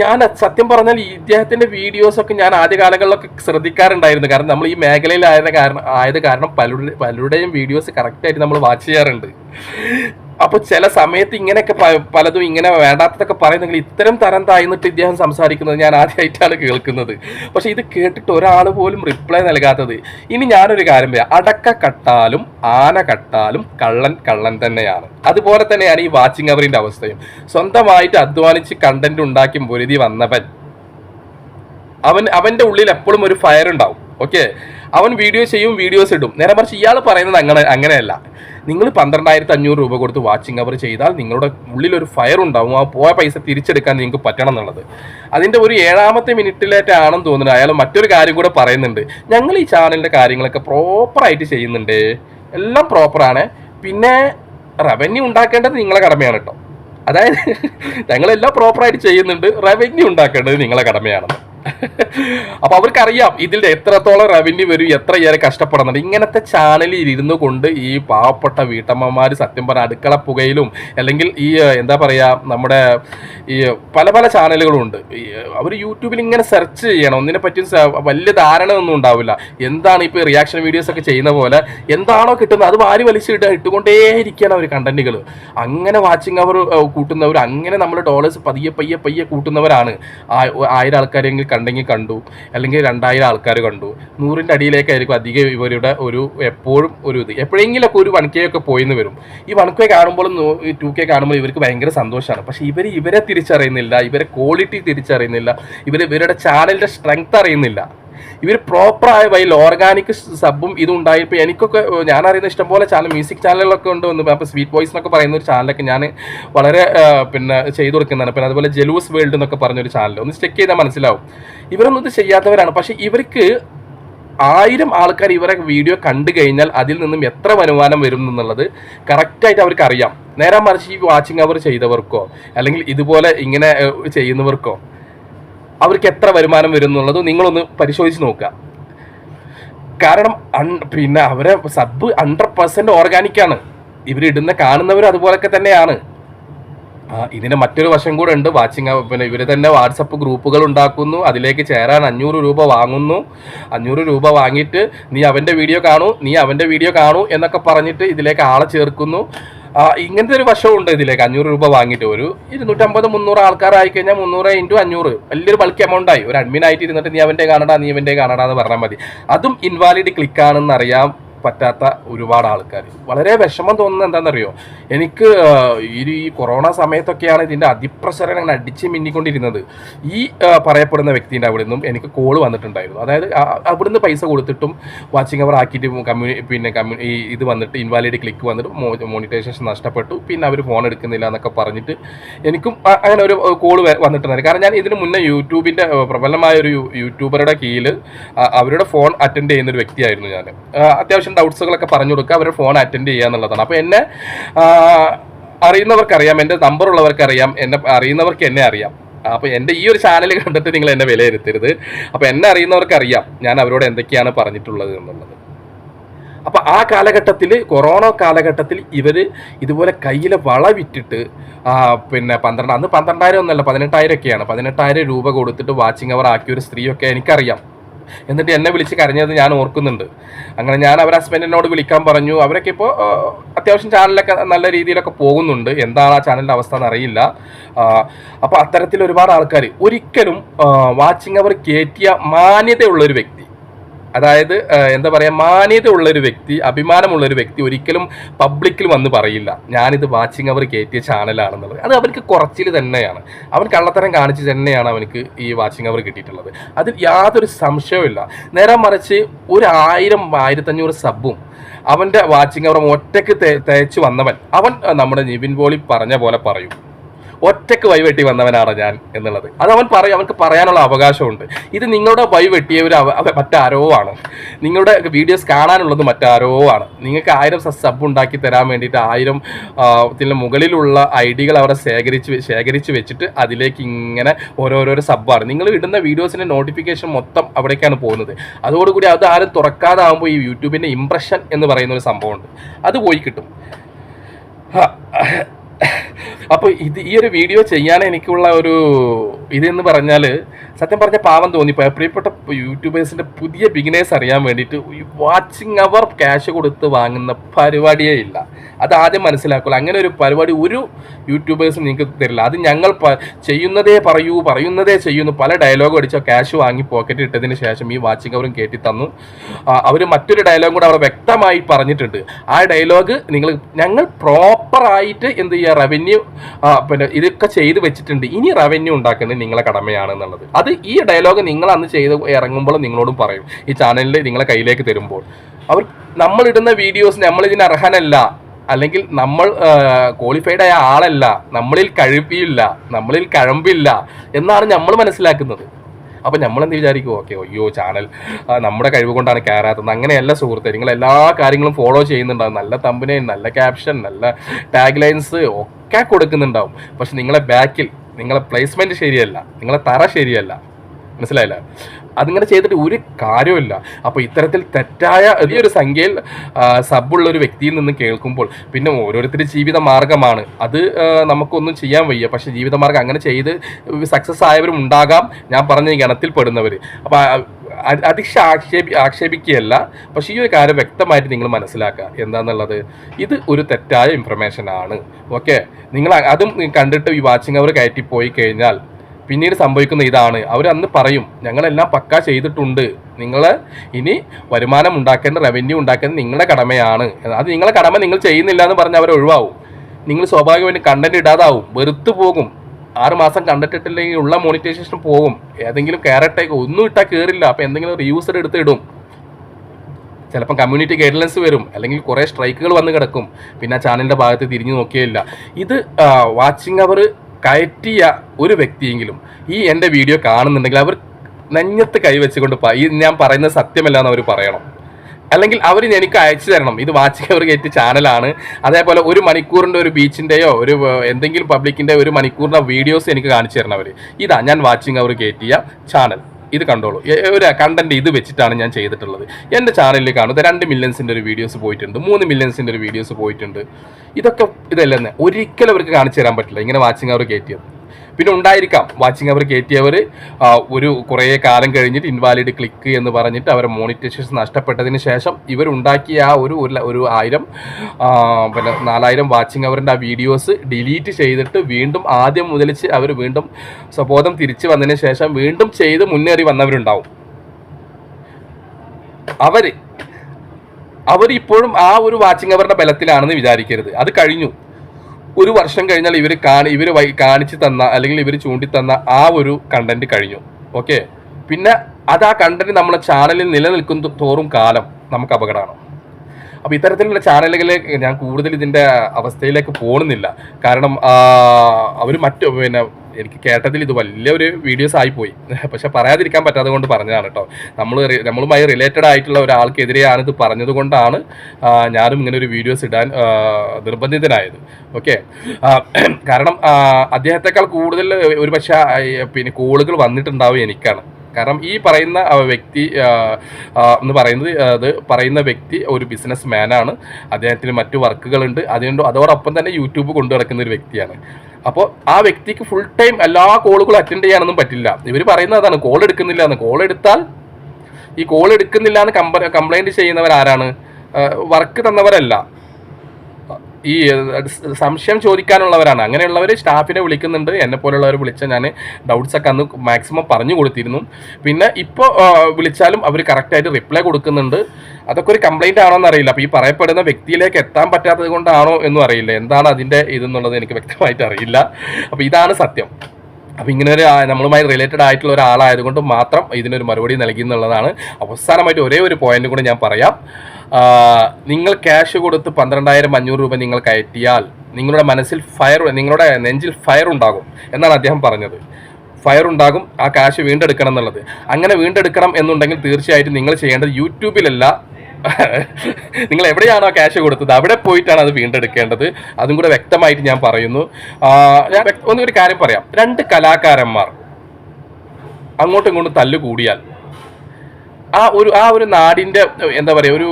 ഞാൻ സത്യം പറഞ്ഞാൽ ഇദ്ദേഹത്തിന്റെ വീഡിയോസ് ഒക്കെ ഞാൻ ആദ്യ കാലങ്ങളിലൊക്കെ ശ്രദ്ധിക്കാറുണ്ടായിരുന്നു. കാരണം നമ്മൾ ഈ മേഖലയിലായത് കാരണം ആയത് കാരണം പലരുടെ പലരുടെയും വീഡിയോസ് കറക്റ്റായിട്ട് നമ്മൾ വാച്ച് ചെയ്യാറുണ്ട്. അപ്പൊ ചില സമയത്ത് ഇങ്ങനെയൊക്കെ പലതും ഇങ്ങനെ വേണ്ടാത്തതൊക്കെ പറയുന്നെങ്കിൽ ഇത്തരം തരം താഴ്ന്നിട്ട് ഇദ്ദേഹം സംസാരിക്കുന്നത് ഞാൻ ആദ്യമായിട്ടാണ് കേൾക്കുന്നത്. പക്ഷെ ഇത് കേട്ടിട്ട് ഒരാൾ പോലും റിപ്ലൈ നൽകാത്തത്. ഇനി ഞാനൊരു കാര്യം പറയാം. അടക്ക കട്ടാലും ആന കട്ടാലും കള്ളൻ കള്ളൻ തന്നെയാണ്. അതുപോലെ തന്നെയാണ് ഈ വാച്ചിങ് അവറിന്റെ അവസ്ഥയും. സ്വന്തമായിട്ട് അധ്വാനിച്ച് കണ്ടന്റ് ഉണ്ടാക്കി പൊരുതി വന്നവൻ. അവൻ അവന്റെ ഉള്ളിൽ എപ്പോഴും ഒരു ഫയർ ഉണ്ടാവും. ഓക്കെ അവൻ വീഡിയോ ചെയ്യും വീഡിയോസ് ഇടും. നേരെ മറിച്ച് ഇയാൾ പറയുന്നത് അങ്ങനെ അങ്ങനെയല്ല. നിങ്ങൾ പന്ത്രണ്ടായിരത്തി അഞ്ഞൂറ് രൂപ കൊടുത്ത് വാച്ചിങ് അവർ ചെയ്താൽ നിങ്ങളുടെ ഉള്ളിലൊരു ഫയർ ഉണ്ടാവും. ആ പോയ പൈസ തിരിച്ചെടുക്കാൻ നിങ്ങൾക്ക് പറ്റണം എന്നുള്ളത് അതിന്റെ ഒരു ഏഴാമത്തെ മിനിറ്റിലേറ്റാണെന്ന് തോന്നുന്നത് അയാൾ മറ്റൊരു കാര്യം കൂടെ പറയുന്നുണ്ട്. ഞങ്ങൾ ഈ ചാനലിന്റെ കാര്യങ്ങളൊക്കെ പ്രോപ്പറായിട്ട് ചെയ്യുന്നുണ്ട്. എല്ലാം പ്രോപ്പറാണ് പിന്നെ റവന്യൂ ഉണ്ടാക്കേണ്ടത് നിങ്ങളെ കടമയാണ് കേട്ടോ അതായത് [LAUGHS] ഞങ്ങളെല്ലാം പ്രോപ്പറായിട്ട് ചെയ്യുന്നുണ്ട്. റവന്യൂ ഉണ്ടാക്കേണ്ടത് നിങ്ങളെ കടമയാണെന്ന്. അപ്പൊ അവർക്കറിയാം ഇതിൽ എത്രത്തോളം റവന്യൂ വരും എത്ര ഏറെ കഷ്ടപ്പെടുന്നുണ്ട്. ഇങ്ങനത്തെ ചാനലിൽ ഇരുന്നു കൊണ്ട് ഈ പാവപ്പെട്ട വീട്ടമ്മമാർ സത്യം പറഞ്ഞ അടുക്കള പുകയിലും അല്ലെങ്കിൽ ഈ എന്താ പറയാ നമ്മുടെ ഈ പല പല ചാനലുകളുണ്ട് അവർ യൂട്യൂബിൽ ഇങ്ങനെ സെർച്ച് ചെയ്യണം. ഒന്നിനെ പറ്റി വലിയ ധാരണ ഒന്നും ഉണ്ടാവില്ല. എന്താണ് ഇപ്പൊ റിയാക്ഷൻ വീഡിയോസ് ഒക്കെ ചെയ്യുന്ന പോലെ എന്താണോ കിട്ടുന്നത് അത് വാരി വലിച്ച് വലിച്ചിട്ട് ഇട്ടുകൊണ്ടേയിരിക്കുകയാണ് അവർ കണ്ടന്റുകൾ അങ്ങനെ വാച്ചിങ് അവർ കൂട്ടുന്നവർ അങ്ങനെ നമ്മൾ ഡോളേഴ്സ് പതിയെ പയ്യെ പയ്യെ കൂട്ടുന്നവരാണ്. ആയിരം ആൾക്കാരെങ്കിലും കണ്ടെങ്കിൽ കണ്ടു അല്ലെങ്കിൽ രണ്ടായിരം ആൾക്കാർ കണ്ടു. നൂറിന്റെ അടിയിലേക്കായിരിക്കും അധികം ഇവരുടെ ഒരു എപ്പോഴും ഒരു ഇത്. എപ്പോഴെങ്കിലൊക്കെ ഒരു വൺ കെ ഒക്കെ പോയിന്ന് വരും. ഈ വൺ കെ കാണുമ്പോഴും ടു കെ കാണുമ്പോൾ ഇവർക്ക് ഭയങ്കര സന്തോഷമാണ്. പക്ഷേ ഇവർ ഇവരെ തിരിച്ചറിയുന്നില്ല ഇവരെ ക്വാളിറ്റി തിരിച്ചറിയുന്നില്ല ഇവർ ഇവരുടെ ചാനലിന്റെ സ്ട്രെങ്ത് അറിയുന്നില്ല. ഇവർ പ്രോപ്പറായ വൈൽ ഓർഗാനിക് സബും ഇതും ഉണ്ടായപ്പോൾ എനിക്കൊക്കെ ഞാൻ അറിയുന്ന ഇഷ്ടംപോലെ ചാനൽ മ്യൂസിക് ചാനലുകളൊക്കെ ഉണ്ട് വന്നു അപ്പോൾ സ്വീറ്റ് വോയിസ് എന്നൊക്കെ പറയുന്ന ഒരു ചാനലൊക്കെ ഞാൻ വളരെ പിന്നെ ചെയ്തു കൊടുക്കുന്നതാണ്. പിന്നെ അതുപോലെ ജലൂസ് വേൾഡ് എന്നൊക്കെ പറഞ്ഞൊരു ചാനൽ ഒന്ന് ചെക്ക് ചെയ്താൽ മനസ്സിലാവും. ഇവരൊന്നും ഇത് ചെയ്യാത്തവരാണ്. പക്ഷേ ഇവർക്ക് ആയിരം ആൾക്കാർ ഇവരെ വീഡിയോ കണ്ടു കഴിഞ്ഞാൽ അതിൽ നിന്നും എത്ര വരുമാനം വരും എന്നുള്ളത് കറക്റ്റായിട്ട് അവർക്ക് അറിയാം. നേരെ മറിച്ച് ഈ വാച്ചിങ് അവർ ചെയ്തവർക്കോ അല്ലെങ്കിൽ ഇതുപോലെ ഇങ്ങനെ ചെയ്യുന്നവർക്കോ. അവർക്ക് എത്ര വരുമാനം വരും എന്നുള്ളത് നിങ്ങളൊന്ന് പരിശോധിച്ച് നോക്കുക. കാരണം പിന്നെ അവരെ സബ് ഹൺഡ്രഡ് പെർസെന്റ് ഓർഗാനിക്കാണ് ഇവരിടുന്ന കാണുന്നവരും അതുപോലൊക്കെ തന്നെയാണ്. ഇതിന്റെ മറ്റൊരു വശം കൂടെ ഉണ്ട്. വാച്ചിങ് പിന്നെ ഇവർ തന്നെ വാട്സപ്പ് ഗ്രൂപ്പുകൾ ഉണ്ടാക്കുന്നു. അതിലേക്ക് ചേരാൻ അഞ്ഞൂറ് രൂപ വാങ്ങുന്നു. അഞ്ഞൂറ് രൂപ വാങ്ങിയിട്ട് നീ അവന്റെ വീഡിയോ കാണൂ നീ അവന്റെ വീഡിയോ കാണൂ എന്നൊക്കെ പറഞ്ഞിട്ട് ഇതിലേക്ക് ആളെ ചേർക്കുന്നു. ഇങ്ങനത്തെ ഒരു വശമുണ്ട് ഇതിലേക്ക്. അഞ്ഞൂറ് രൂപ വാങ്ങിയിട്ട് ഒരു ഇരുന്നൂറ്റമ്പത് മുന്നൂറ് ആൾക്കാരായി കഴിഞ്ഞാൽ മുന്നൂറ് ഇന്റു അഞ്ഞൂറ്. വലിയൊരു ബൾക്ക് എമൗണ്ട് ആയി. ഒരു അഡ്മിൻ ആയിട്ട് ഇരുന്നിട്ട് നീ അവന്റെ കാണടാ നീ അവന്റെ കാണടാ എന്ന് പറഞ്ഞാൽ മതി. അതും ഇൻവാലിഡ് ക്ലിക്ക് ആണെന്ന് അറിയാം. പറ്റാത്ത ഒരുപാട് ആൾക്കാർ വളരെ വിഷമം തോന്നുന്നത് എന്താണെന്നറിയോ? എനിക്ക് ഈ കൊറോണ സമയത്തൊക്കെയാണ് ഇതിന്റെ അതിപ്രസരം അങ്ങനെ അടിച്ച് മിന്നിക്കൊണ്ടിരുന്നത്. ഈ പറയപ്പെടുന്ന വ്യക്തിന്റെ അവിടെ നിന്നും എനിക്ക് കോൾ വന്നിട്ടുണ്ടായിരുന്നു. അതായത് അവിടുന്ന് പൈസ കൊടുത്തിട്ടും വാച്ചിങ് അവർ ആക്കിയിട്ട് കമ്മ്യൂണി പിന്നെ കമ്മ്യൂ ഈ ഇത് വന്നിട്ട് ഇൻവാലിഡ് ക്ലിക്ക് വന്നിട്ട് മോണിറ്റൈസേഷൻ നഷ്ടപ്പെട്ടു. പിന്നെ അവർ ഫോൺ എടുക്കുന്നില്ല എന്നൊക്കെ പറഞ്ഞിട്ട് എനിക്കും അങ്ങനെ ഒരു കോൾ വന്നിട്ടുണ്ടായിരുന്നു. കാരണം ഞാൻ ഇതിന് മുന്നേ യൂട്യൂബിന്റെ പ്രബലമായ ഒരു യൂട്യൂബറുടെ കീഴിൽ അവരുടെ ഫോൺ അറ്റൻഡ് ചെയ്യുന്ന ഒരു വ്യക്തിയായിരുന്നു ഞാൻ ആ, അത്യാവശ്യം ഡൗട്ട്സുകളൊക്കെ പറഞ്ഞു കൊടുക്കുക അവരുടെ ഫോൺ അറ്റൻഡ് ചെയ്യുക എന്നുള്ളതാണ്. അപ്പോൾ എന്നെ അറിയുന്നവർക്കറിയാം എന്റെ നമ്പർ ഉള്ളവർക്കറിയാം എന്നെ അറിയുന്നവർക്ക് എന്നെ അറിയാം. അപ്പോൾ എന്റെ ഈ ഒരു ചാനൽ കണ്ടിട്ട് നിങ്ങൾ എന്നെ വിലയിരുത്തരുത്. അപ്പോൾ എന്നെ അറിയുന്നവർക്കറിയാം ഞാൻ അവരോട് എന്തൊക്കെയാണ് പറഞ്ഞിട്ടുള്ളത് എന്നുള്ളത്. അപ്പോൾ ആ കാലഘട്ടത്തിൽ കൊറോണ കാലഘട്ടത്തിൽ ഇവർ ഇതുപോലെ കയ്യിൽ വള വിറ്റിട്ട് പിന്നെ പന്ത്രണ്ട് അന്ന് പന്ത്രണ്ടായിരം ഒന്നല്ല പതിനെട്ടായിരം ഒക്കെയാണ്. പതിനെട്ടായിരം രൂപ കൊടുത്തിട്ട് വാച്ചിങ് അവർ ആക്കിയ ഒരു സ്ത്രീയൊക്കെ എനിക്കറിയാം. എന്നിട്ട് എന്നെ വിളിച്ച് കരഞ്ഞത് ഞാൻ ഓർക്കുന്നുണ്ട്. അങ്ങനെ ഞാൻ അവരെ ഹസ്ബൻഡിനോട് വിളിക്കാൻ പറഞ്ഞു. അവരൊക്കെ ഇപ്പോൾ അത്യാവശ്യം ചാനലൊക്കെ നല്ല രീതിയിലൊക്കെ പോകുന്നുണ്ട്. എന്താണ് ആ ചാനലിന്റെ അവസ്ഥ എന്നറിയില്ല. അപ്പോൾ അത്തരത്തിൽ ഒരുപാട് ആൾക്കാർ ഒരിക്കലും വാച്ചിങ് അവർ കയറ്റിയ മാന്യതയുള്ള ഒരു വ്യക്തി അതായത് എന്താ പറയുക മാന്യത ഉള്ള ഒരു വ്യക്തി അഭിമാനമുള്ള ഒരു വ്യക്തി ഒരിക്കലും പബ്ലിക്കിൽ വന്ന് പറയില്ല ഞാനിത് വാച്ചിങ് അവർ കയറ്റിയ ചാനലാണെന്നുള്ളത്. അത് അവർക്ക് കുറച്ചിൽ തന്നെയാണ്. അവൻ കള്ളത്തരം കാണിച്ച് തന്നെയാണ് അവനക്ക് ഈ വാച്ചിങ് അവർ കിട്ടിയിട്ടുള്ളത്. അതിൽ യാതൊരു സംശയവുമില്ല നേരെ മറിച്ച് ഒരു ആയിരം ആയിരത്തഞ്ഞൂറ് സബും അവന്റെ വാച്ചിങ് അവർ ഒറ്റയ്ക്ക് തേച്ച് വന്നവൻ അവൻ നമ്മുടെ നിവിൻ പോളി പറഞ്ഞ പോലെ പറയും. ഒറ്റയ്ക്ക് വൈവെട്ടി വന്നവനാണ് ഞാൻ എന്നുള്ളത്. അത് അവൻ പറയും അവർക്ക് പറയാനുള്ള അവകാശമുണ്ട്. ഇത് നിങ്ങളുടെ വൈവെട്ടിയവർ മറ്റാരോ ആണ്. നിങ്ങളുടെ വീഡിയോസ് കാണാനുള്ളത് മറ്റാരോ ആണ്. നിങ്ങൾക്ക് ആയിരം സബ് ഉണ്ടാക്കി തരാൻ വേണ്ടിയിട്ട് ആയിരം ത്തിന് മുകളിലുള്ള ഐഡികൾ അവരെ ശേഖരിച്ച് ശേഖരിച്ച് വെച്ചിട്ട് അതിലേക്ക് ഇങ്ങനെ ഓരോരോരോ സബ്ബാണ്. നിങ്ങൾ ഇടുന്ന വീഡിയോസിന്റെ നോട്ടിഫിക്കേഷൻ മൊത്തം അവിടേക്കാണ് പോകുന്നത്. അതോടുകൂടി അത് ആരും തുറക്കാതാകുമ്പോൾ ഈ യൂട്യൂബിന്റെ ഇംപ്രഷൻ എന്ന് പറയുന്ന ഒരു സംഭവമുണ്ട്. അത് പോയി കിട്ടും. അപ്പോൾ ഇത് ഈ ഒരു വീഡിയോ ചെയ്യാൻ എനിക്കുള്ള ഒരു ഇതെന്ന് പറഞ്ഞാൽ സത്യം പറഞ്ഞ പാവം തോന്നിപ്പോയി. പ്രിയപ്പെട്ട യൂട്യൂബേഴ്സിന്റെ പുതിയ ബിഗിനേഴ്സ് അറിയാൻ വേണ്ടിയിട്ട് വാച്ചിങ് അവർ ക്യാഷ് കൊടുത്ത് വാങ്ങുന്ന പരിപാടിയേ ഇല്ല. അത് ആദ്യം മനസ്സിലാക്കുള്ളൂ. അങ്ങനെ ഒരു പരിപാടി ഒരു യൂട്യൂബേഴ്സും നിങ്ങൾക്ക് തരില്ല. അത് ഞങ്ങൾ ചെയ്യുന്നതേ പറയൂ പറയുന്നതേ ചെയ്യുന്നു. പല ഡയലോഗ് അടിച്ചോ ക്യാഷ് വാങ്ങി പോക്കറ്റ് ഇട്ടതിന് ശേഷം ഈ വാച്ചിങ് അവരും കേട്ടി തന്നു. അവർ മറ്റൊരു ഡയലോഗ് കൂടെ അവർ വ്യക്തമായി പറഞ്ഞിട്ടുണ്ട്. ആ ഡയലോഗ് നിങ്ങൾ ഞങ്ങൾ പ്രോപ്പറായിട്ട് എന്ത് ചെയ്യുക റവന്യൂ പിന്നെ ഇതൊക്കെ ചെയ്തു വെച്ചിട്ടുണ്ട്. ഇനി റവന്യൂ ഉണ്ടാക്കുന്നത് നിങ്ങളുടെ കടമയാണ് എന്നുള്ളത്. അത് ഈ ഡയലോഗ് നിങ്ങൾ അന്ന് ചെയ്ത് ഇറങ്ങുമ്പോൾ നിങ്ങളോടും പറയും. ഈ ചാനലിൽ നിങ്ങളെ കയ്യിലേക്ക് തരുമ്പോൾ. അവർ നമ്മളിടുന്ന വീഡിയോസ് നമ്മളിതിന് അർഹനല്ല. അല്ലെങ്കിൽ നമ്മൾ ക്വാളിഫൈഡ് ആയ ആളല്ല. നമ്മളിൽ കഴിപ്പില്ല നമ്മളിൽ കഴമ്പില്ല. എന്നാണ് നമ്മൾ മനസ്സിലാക്കുന്നത്. അപ്പം നമ്മൾ എന്ത് വിചാരിക്കും? ഓക്കെ അയ്യോ ചാനൽ നമ്മുടെ കഴിവ് കൊണ്ടാണ് കയറാത്തത് അങ്ങനെയല്ല സുഹൃത്തെ നിങ്ങൾ എല്ലാ കാര്യങ്ങളും ഫോളോ ചെയ്യുന്നുണ്ടാവും. നല്ല തമ്പനയും നല്ല ക്യാപ്ഷൻ നല്ല ടാഗ് ലൈൻസ് ഒക്കെ കൊടുക്കുന്നുണ്ടാവും. പക്ഷെ നിങ്ങളെ ബാക്കിൽ നിങ്ങളെ പ്ലേസ്മെന്റ് ശരിയല്ല. നിങ്ങളെ തറ ശരിയല്ല. മനസ്സിലായില്ല? അതിങ്ങനെ ചെയ്തിട്ട് ഒരു കാര്യമില്ല അപ്പോൾ ഇത്തരത്തിൽ തെറ്റായ ഒരു സംഖ്യയിൽ സബുള്ള ഒരു വ്യക്തിയിൽ നിന്ന് കേൾക്കുമ്പോൾ പിന്നെ ഓരോരുത്തർ ജീവിത മാർഗമാണ്. അത് നമുക്കൊന്നും ചെയ്യാൻ വയ്യ. പക്ഷേ ജീവിതമാർഗം അങ്ങനെ ചെയ്ത് സക്സസ് ആയവരും ഉണ്ടാകാം. ഞാൻ പറഞ്ഞ ഗണത്തിൽ പെടുന്നവർ അപ്പോൾ അതിക്ഷ ആക്ഷേപി ആക്ഷേപിക്കുകയല്ല. പക്ഷേ ഈ ഒരു കാര്യം വ്യക്തമായിട്ട് നിങ്ങൾ മനസ്സിലാക്കുക. എന്താണെന്നുള്ളത് ഇത് ഒരു തെറ്റായ ഇൻഫർമേഷൻ ആണ്. ഓക്കെ നിങ്ങൾ അതും കണ്ടിട്ട് ഈ വാച്ചിങ് അവർ കയറ്റി പോയി കഴിഞ്ഞാൽ പിന്നീട് സംഭവിക്കുന്ന ഇതാണ്. അവർ അന്ന് പറയും ഞങ്ങളെല്ലാം പക്ക ചെയ്തിട്ടുണ്ട്. നിങ്ങൾ ഇനി വരുമാനം ഉണ്ടാക്കേണ്ട റവന്യൂ ഉണ്ടാക്കേണ്ടത് നിങ്ങളുടെ കടമയാണ്. അത് നിങ്ങളുടെ കടമ നിങ്ങൾ ചെയ്യുന്നില്ല എന്ന് പറഞ്ഞാൽ അവർ ഒഴിവാകും നിങ്ങൾ സ്വാഭാവികമായിട്ട് കണ്ടന്റ് ഇടാതാവും. വെറുത്തു പോകും. ആറുമാസം കണ്ടിട്ടില്ലെങ്കിൽ ഉള്ള മോണിറ്റൈസേഷൻ പോകും. ഏതെങ്കിലും കയറട്ടേക്ക് ഒന്നും ഇട്ടാൽ കയറില്ല അപ്പോൾ എന്തെങ്കിലും റീയൂസർ എടുത്ത് ഇടും. ചിലപ്പം കമ്മ്യൂണിറ്റി ഗൈഡ്ലൈൻസ് വരും. അല്ലെങ്കിൽ കുറേ സ്ട്രൈക്കുകൾ വന്ന് കിടക്കും. പിന്നെ ആ ചാനലിന്റെ ഭാഗത്ത് തിരിഞ്ഞു നോക്കിയില്ല ഇത് വാച്ചിങ് അവർ കയറ്റിയ ഒരു വ്യക്തിയെങ്കിലും ഈ എന്റെ വീഡിയോ കാണുന്നുണ്ടെങ്കിൽ അവർ നെഞ്ഞത്ത് കൈവച്ചുകൊണ്ട് ഈ ഞാൻ പറയുന്നത് സത്യമല്ല എന്ന് അവർ പറയണം. അല്ലെങ്കിൽ അവർ എനിക്ക് അയച്ചു തരണം. ഇത് വാച്ച് അവർ കയറ്റിയ ചാനലാണ്. അതേപോലെ ഒരു മണിക്കൂറിന്റെ ഒരു ബീച്ചിന്റെയോ ഒരു എന്തെങ്കിലും പബ്ലിക്കിന്റെ ഒരു മണിക്കൂറിന്റെ വീഡിയോസ് എനിക്ക് കാണിച്ചു തരണം അവർ ഇതാ ഞാൻ വാച്ചിങ് അവർ കയറ്റിയ ചാനൽ. ഇത് കണ്ടോളൂ. ഒരു കണ്ടന്റ് ഇത് വെച്ചിട്ടാണ് ഞാൻ ചെയ്തിട്ടുള്ളത്. എന്റെ ചാനലിൽ കാണുന്നത് രണ്ട് മില്യൺസിന്റെ ഒരു വീഡിയോസ് പോയിട്ടുണ്ട്. മൂന്ന് മില്യൺസിന്റെ ഒരു വീഡിയോസ് പോയിട്ടുണ്ട്. ഇതൊക്കെ ഇതല്ലെന്ന് ഒരിക്കലും അവർക്ക് കാണിച്ചു തരാൻ പറ്റില്ല. ഇങ്ങനെ വാച്ചിങ് അവർ കയറ്റിയത് പിന്നെ ഉണ്ടായിരിക്കാം വാച്ചിങ് അവർ കയറ്റിയവർ ഒരു കുറേ കാലം കഴിഞ്ഞിട്ട് ഇൻവാലിഡ് ക്ലിക്ക് എന്ന് പറഞ്ഞിട്ട് അവരെ മോണിറ്റൈസേഷൻ നഷ്ടപ്പെട്ടതിന് ശേഷം ഇവരുണ്ടാക്കിയ ആ ഒരു ഒരു ആയിരം പിന്നെ നാലായിരം വാച്ചിങ് അവറിന്റെ ആ വീഡിയോസ് ഡിലീറ്റ് ചെയ്തിട്ട് വീണ്ടും ആദ്യം മുതലിച്ച് അവർ വീണ്ടും സ്വബോധം തിരിച്ചു വന്നതിന് ശേഷം വീണ്ടും ചെയ്ത് മുന്നേറി വന്നവരുണ്ടാവും. അവർ അവരിപ്പോഴും ആ ഒരു വാച്ചിങ് അവരുടെ ബലത്തിലാണെന്ന് വിചാരിക്കരുത്. അത് കഴിഞ്ഞു. ഒരു വർഷം കഴിഞ്ഞാൽ ഇവർ കാണി ഇവർ കാണിച്ചു തന്ന അല്ലെങ്കിൽ ഇവർ ചൂണ്ടി തന്ന ആ ഒരു കണ്ടന്റ് കഴിഞ്ഞു. ഓക്കെ പിന്നെ അത് ആ കണ്ടന്റ് നമ്മുടെ ചാനലിൽ നിലനിൽക്കുന്ന തോറും കാലം നമുക്ക് അപകടമാണ്. അപ്പോൾ ഇത്തരത്തിലുള്ള ചാനലുകളിലേക്ക് ഞാൻ കൂടുതൽ ഇതിന്റെ അവസ്ഥയിലേക്ക് പോകുന്നില്ല. കാരണം അവർ മറ്റു പിന്നെ എനിക്ക് കേട്ടതിൽ ഇത് വലിയൊരു വീഡിയോസ് ആയിപ്പോയി [LAUGHS] പക്ഷെ പറയാതിരിക്കാൻ പറ്റാതെ കൊണ്ട് പറഞ്ഞതാണ് കേട്ടോ നമ്മൾ നമ്മളുമായി റിലേറ്റഡ് ആയിട്ടുള്ള ഒരാൾക്കെതിരെയാണ് ഇത് പറഞ്ഞത് കൊണ്ടാണ് ഞാനും ഇങ്ങനെ ഒരു വീഡിയോസ് ഇടാൻ നിർബന്ധിതനായത്. ഓക്കെ? [CLEARS THROAT] കാരണം അദ്ദേഹത്തെക്കാൾ കൂടുതൽ ഒരു പക്ഷേ പിന്നെ കോളുകൾ വന്നിട്ടുണ്ടാവും എനിക്കാണ്. കാരണം ഈ പറയുന്ന വ്യക്തി എന്ന് പറയുന്നത് അത് പറയുന്ന വ്യക്തി ഒരു ബിസിനസ് മാനാണ് അദ്ദേഹത്തിന് മറ്റു വർക്കുകളുണ്ട്. അതുകൊണ്ട് അതോടൊപ്പം തന്നെ യൂട്യൂബ് കൊണ്ടു നടക്കുന്ന ഒരു വ്യക്തിയാണ്. അപ്പോൾ ആ വ്യക്തിക്ക് ഫുൾ ടൈം എല്ലാ കോളുകളും അറ്റൻഡ് ചെയ്യാനൊന്നും പറ്റില്ല. ഇവർ പറയുന്നത് അതാണ് കോൾ എടുക്കുന്നില്ല എന്ന്. കോൾ എടുത്താൽ ഈ കോൾ എടുക്കുന്നില്ല എന്ന് കംപ്ലൈന്റ് ചെയ്യുന്നവരാരാണ്? വർക്ക് തന്നവരല്ല. ഈ സംശയം ചോദിക്കാനുള്ളവരാണ്. അങ്ങനെയുള്ളവർ സ്റ്റാഫിനെ വിളിക്കുന്നുണ്ട്. എന്നെ പോലുള്ളവർ വിളിച്ച ഞാൻ ഡൗട്ട്സ് ഒക്കെ അന്ന് മാക്സിമം പറഞ്ഞു കൊടുത്തിരുന്നു. പിന്നെ ഇപ്പോൾ വിളിച്ചാലും അവർ കറക്റ്റായിട്ട് റിപ്ലൈ കൊടുക്കുന്നുണ്ട്. അതൊക്കെ ഒരു കംപ്ലൈന്റ് ആണോ എന്നറിയില്ല അപ്പോൾ ഈ പറയപ്പെടുന്ന വ്യക്തിയിലേക്ക് എത്താൻ പറ്റാത്തത് കൊണ്ടാണോ എന്നും അറിയില്ല. എന്താണ് അതിന്റെ ഇതെന്നുള്ളത് എനിക്ക് വ്യക്തമായിട്ട് അറിയില്ല. അപ്പോൾ ഇതാണ് സത്യം. അപ്പോൾ ഇങ്ങനെ ഒരു നമ്മളുമായി റിലേറ്റഡ് ആയിട്ടുള്ള ഒരാളായതുകൊണ്ട് മാത്രം ഇതിനൊരു മറുപടി നൽകി എന്നുള്ളതാണ് അവസാനമായിട്ട് ഒരേ ഒരു പോയിന്റ് കൂടെ ഞാൻ പറയാം. നിങ്ങൾ ക്യാഷ് കൊടുത്ത് പന്ത്രണ്ടായിരം അഞ്ഞൂറ് രൂപ നിങ്ങൾ കയറ്റിയാൽ നിങ്ങളുടെ മനസ്സിൽ ഫയർ നിങ്ങളുടെ നെഞ്ചിൽ ഫയർ ഉണ്ടാകും എന്നാണ് അദ്ദേഹം പറഞ്ഞത്. ഫയർ ഉണ്ടാകും ആ ക്യാഷ് വീണ്ടെടുക്കണം എന്നുള്ളത്. അങ്ങനെ വീണ്ടെടുക്കണം എന്നുണ്ടെങ്കിൽ തീർച്ചയായിട്ടും നിങ്ങൾ ചെയ്യേണ്ടത് യൂട്യൂബിലല്ല [LAUGHS] നിങ്ങൾ എവിടെയാണോ ക്യാഷ് കൊടുത്തത്? അവിടെ പോയിട്ടാണ് അത് വീണ്ടെടുക്കേണ്ടത്. അതും കൂടെ വ്യക്തമായിട്ട് ഞാൻ പറയുന്നു. ഞാൻ ഒന്നൊരു കാര്യം പറയാം. രണ്ട് കലാകാരന്മാർ അങ്ങോട്ടും ഇങ്ങോട്ടും തല്ലു കൂടിയാൽ ആ ഒരു ആ ഒരു നാടിന്റെ എന്താ പറയുക ഒരു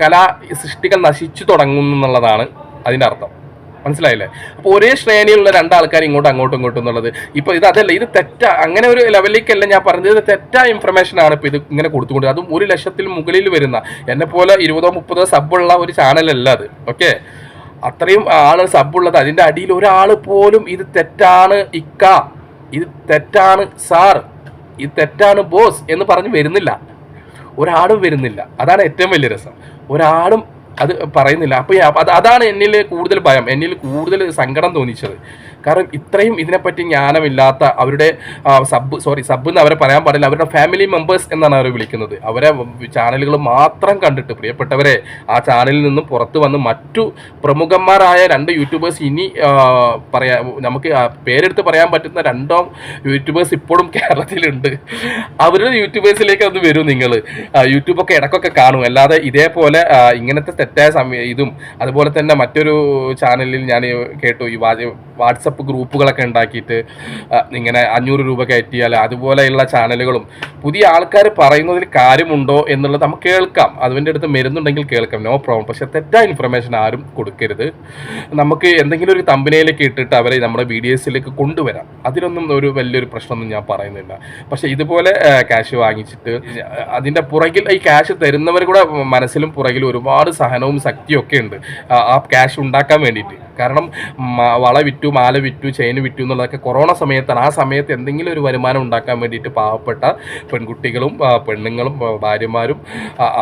കലാ സൃഷ്ടികൾ നശിച്ചു തുടങ്ങുന്നു എന്നുള്ളതാണ് അതിന്റെ അർത്ഥം. മനസ്സിലായില്ലേ? അപ്പോൾ ഒരേ ശ്രേണിയിലുള്ള രണ്ടാൾക്കാർ ഇങ്ങോട്ടും അങ്ങോട്ടും ഇങ്ങോട്ടും എന്നുള്ളത്. ഇപ്പോൾ ഇത് അതല്ല ഇത് തെറ്റ അങ്ങനെ ഒരു ലെവലിലേക്കല്ല ഞാൻ പറഞ്ഞത്. ഇത് തെറ്റായ ഇൻഫർമേഷൻ ആണ് ഇപ്പോൾ ഇത് ഇങ്ങനെ കൊടുത്തുകൊണ്ട്. അതും ഒരു ലക്ഷത്തിൽ മുകളിൽ വരുന്ന എന്നെ പോലെ ഇരുപതോ മുപ്പതോ സബുള്ള ഒരു ചാനലല്ല അത്. ഓക്കെ അത്രയും ആൾ സബുള്ളത് അതിന്റെ അടിയിൽ ഒരാൾ പോലും ഇത് തെറ്റാണ് ഇക്ക. ഇത് തെറ്റാണ് സാർ. ഇത് തെറ്റാണ് ബോസ് എന്ന് പറഞ്ഞ് വരുന്നില്ല. ഒരാളും വരുന്നില്ല. അതാണ് ഏറ്റവും വലിയ രസം. ഒരാളും അത് പറയുന്നില്ല. അപ്പോൾ അതാണ് എന്നിൽ കൂടുതൽ ഭയം. എന്നിൽ കൂടുതൽ സങ്കടം തോന്നിച്ചത്. കാരണം ഇത്രയും ഇതിനെപ്പറ്റി ജ്ഞാനമില്ലാത്ത അവരുടെ സബ് സോറി സബ് എന്ന് അവരെ പറയാൻ പാടില്ല. അവരുടെ ഫാമിലി മെമ്പേഴ്സ് എന്നാണ് അവർ വിളിക്കുന്നത്. അവരെ ചാനലുകൾ മാത്രം കണ്ടിട്ട് പ്രിയപ്പെട്ടവരെ ആ ചാനലിൽ നിന്നും പുറത്തു വന്ന് മറ്റു പ്രമുഖന്മാരായ രണ്ട് യൂട്യൂബേഴ്സ് ഇനി പറയാ നമുക്ക് പേരെടുത്ത് പറയാൻ പറ്റുന്ന രണ്ടോ യൂട്യൂബേഴ്സ് ഇപ്പോഴും കേരളത്തിലുണ്ട്. അവരുടെ യൂട്യൂബേഴ്സിലേക്ക് ഒന്ന് വരും നിങ്ങൾ യൂട്യൂബൊക്കെ ഇടക്കൊക്കെ കാണും. അല്ലാതെ ഇതേപോലെ ഇങ്ങനത്തെ തെറ്റായ സമയം ഇതും അതുപോലെ തന്നെ മറ്റൊരു ചാനലിൽ ഞാൻ കേട്ടു. ഈ വാ- വാട്സപ്പ് ഗ്രൂപ്പുകളൊക്കെ ഉണ്ടാക്കിയിട്ട് ഇങ്ങനെ അഞ്ഞൂറ് രൂപ കയറ്റിയാൽ അതുപോലെയുള്ള ചാനലുകളും പുതിയ ആൾക്കാർ പറയുന്നതിൽ കാര്യമുണ്ടോ എന്നുള്ളത് നമുക്ക് കേൾക്കാം. അതിന്റെ അടുത്ത് മരുന്നുണ്ടെങ്കിൽ കേൾക്കാം. നോ പ്രോബ്ലം പക്ഷെ തെറ്റായ ഇൻഫർമേഷൻ ആരും കൊടുക്കരുത്. നമുക്ക് എന്തെങ്കിലും ഒരു തമ്പനയിലേക്ക് ഇട്ടിട്ട് അവരെ നമ്മുടെ വീഡിയോസിലേക്ക് കൊണ്ടുവരാം. അതിനൊന്നും ഒരു വലിയൊരു പ്രശ്നമൊന്നും ഞാൻ പറയുന്നില്ല. പക്ഷെ ഇതുപോലെ ക്യാഷ് വാങ്ങിച്ചിട്ട് അതിന്റെ പുറകിൽ ഈ ക്യാഷ് തരുന്നവർ കൂടെ മനസ്സിലും പുറകിൽ ഒരുപാട് സഹനവും ശക്തിയും ഒക്കെ ഉണ്ട്. ആ ക്യാഷ് ഉണ്ടാക്കാൻ വേണ്ടിയിട്ട്. കാരണം വള വിറ്റു മാല വിറ്റു ചെയിൻ വിറ്റു എന്നുള്ളതൊക്കെ കൊറോണ സമയത്താണ്. ആ സമയത്ത് എന്തെങ്കിലും ഒരു വരുമാനം ഉണ്ടാക്കാൻ വേണ്ടിയിട്ട് പാവപ്പെട്ട പെൺകുട്ടികളും പെണ്ണുങ്ങളും ഭാര്യമാരും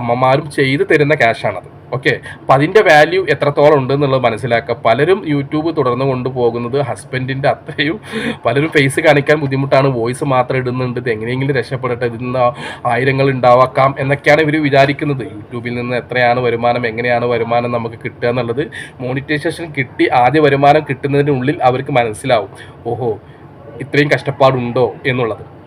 അമ്മമാരും ചെയ്തു തരുന്ന ക്യാഷാണത് ഓക്കെ അപ്പം അതിന്റെ വാല്യൂ എത്രത്തോളം ഉണ്ട് എന്നുള്ളത് മനസ്സിലാക്കുക. പലരും യൂട്യൂബ് തുടർന്ന് കൊണ്ടുപോകുന്നത് ഹസ്ബൻഡിന്റെ അത്രയും പലരും ഫേസ് കാണിക്കാൻ ബുദ്ധിമുട്ടാണ്. വോയിസ് മാത്രം ഇടുന്നുണ്ട്. ഇത് എങ്ങനെയെങ്കിലും രക്ഷപ്പെടട്ടെ. ഇതിൽ നിന്ന് ആയിരങ്ങൾ ഉണ്ടാവാക്കാം എന്നൊക്കെയാണ് ഇവർ വിചാരിക്കുന്നത്. യൂട്യൂബിൽ നിന്ന് എത്രയാണ് വരുമാനം എങ്ങനെയാണ് വരുമാനം നമുക്ക് കിട്ടുക എന്നുള്ളത് മോണിറ്റൈസേഷൻ കിട്ടി ആദ്യ വരുമാനം കിട്ടുന്നതിനുള്ളിൽ അവർക്ക് മനസ്സിലാവും. ഓഹോ ഇത്രയും കഷ്ടപ്പാടുണ്ടോ എന്നുള്ളത്.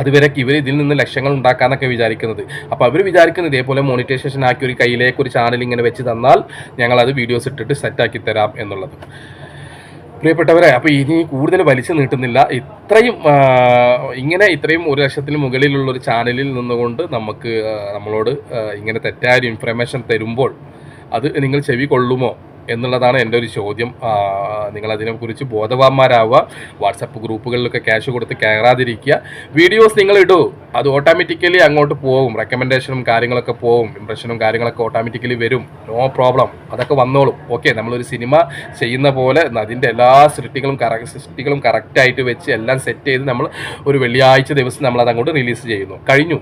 അതുവരെ ഇവർ ഇതിൽ നിന്ന് ലക്ഷങ്ങൾ ഉണ്ടാക്കാന്നൊക്കെ വിചാരിക്കുന്നത്. അപ്പോൾ അവർ വിചാരിക്കുന്നത് ഇതേപോലെ മോണിറ്റൈസേഷൻ ആക്കി ഒരു കയ്യിലേക്ക് ഒരു ചാനൽ ഇങ്ങനെ വെച്ച് തന്നാൽ ഞങ്ങൾ അത് വീഡിയോസ് ഇട്ടിട്ട് സെറ്റാക്കി തരാം എന്നുള്ളത്. പ്രിയപ്പെട്ടവരെ അപ്പോൾ ഇനി കൂടുതൽ വലിച്ചു നീട്ടുന്നില്ല. ഇത്രയും ഇങ്ങനെ ഇത്രയും ഒരു ലക്ഷത്തിന് മുകളിലുള്ള ഒരു ചാനലിൽ നിന്നുകൊണ്ട് നമുക്ക് നമ്മളോട് ഇങ്ങനെ തെറ്റായ ഒരു ഇൻഫർമേഷൻ തരുമ്പോൾ അത് നിങ്ങൾ ചെവി കൊള്ളുമോ? എന്നുള്ളതാണ് എന്റെ ഒരു ചോദ്യം. അതിനെക്കുറിച്ച് ബോധവാന്മാരാവുക വാട്സപ്പ് ഗ്രൂപ്പുകളിലൊക്കെ ക്യാഷ് കൊടുത്ത് കയറാതിരിക്കുക. വീഡിയോസ് നിങ്ങൾ ഇടൂ അത് ഓട്ടോമാറ്റിക്കലി അങ്ങോട്ട് പോകും. റെക്കമെൻഡേഷനും കാര്യങ്ങളൊക്കെ പോകും. ഇംപ്രഷനും കാര്യങ്ങളൊക്കെ ഓട്ടോമാറ്റിക്കലി വരും. No problem. അതൊക്കെ വന്നോളും. ഓക്കെ നമ്മളൊരു സിനിമ ചെയ്യുന്ന പോലെ അതിന്റെ എല്ലാ സൃഷ്ടികളും കറക്റ്റ് സൃഷ്ടികളും കറക്റ്റായിട്ട് വെച്ച് എല്ലാം സെറ്റ് ചെയ്ത് നമ്മൾ ഒരു വെള്ളിയാഴ്ച ദിവസം നമ്മളത് അങ്ങോട്ട് റിലീസ് ചെയ്യുന്നു. കഴിഞ്ഞു.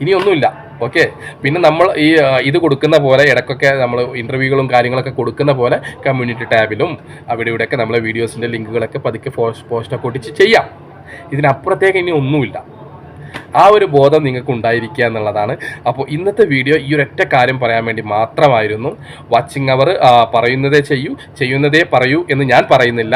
ഇനിയൊന്നുമില്ല. ഓക്കെ. പിന്നെ നമ്മൾ ഈ ഇത് കൊടുക്കുന്ന പോലെ ഇടയ്ക്കൊക്കെ നമ്മൾ ഇന്റർവ്യൂകളും കാര്യങ്ങളൊക്കെ കൊടുക്കുന്ന പോലെ കമ്മ്യൂണിറ്റി ടാബിലും അവിടെ ഇവിടെയൊക്കെ നമ്മളെ വീഡിയോസിന്റെ ലിങ്കുകളൊക്കെ പതുക്കെ പോസ്റ്റ് പോസ്റ്റൊക്കെ ഒട്ടിച്ച് ചെയ്യാം. ഇതിനപ്പുറത്തേക്ക് ഇനി ഒന്നുമില്ല. ആ ഒരു ബോധം നിങ്ങൾക്ക് ഉണ്ടായിരിക്കുക എന്നുള്ളതാണ്. അപ്പോൾ ഇന്നത്തെ വീഡിയോ ഈ ഒരൊറ്റ കാര്യം പറയാൻ വേണ്ടി മാത്രമായിരുന്നു. വാച്ചിങ് അവർ പറയുന്നതേ ചെയ്യൂ ചെയ്യുന്നതേ പറയൂ എന്ന് ഞാൻ പറയുന്നില്ല.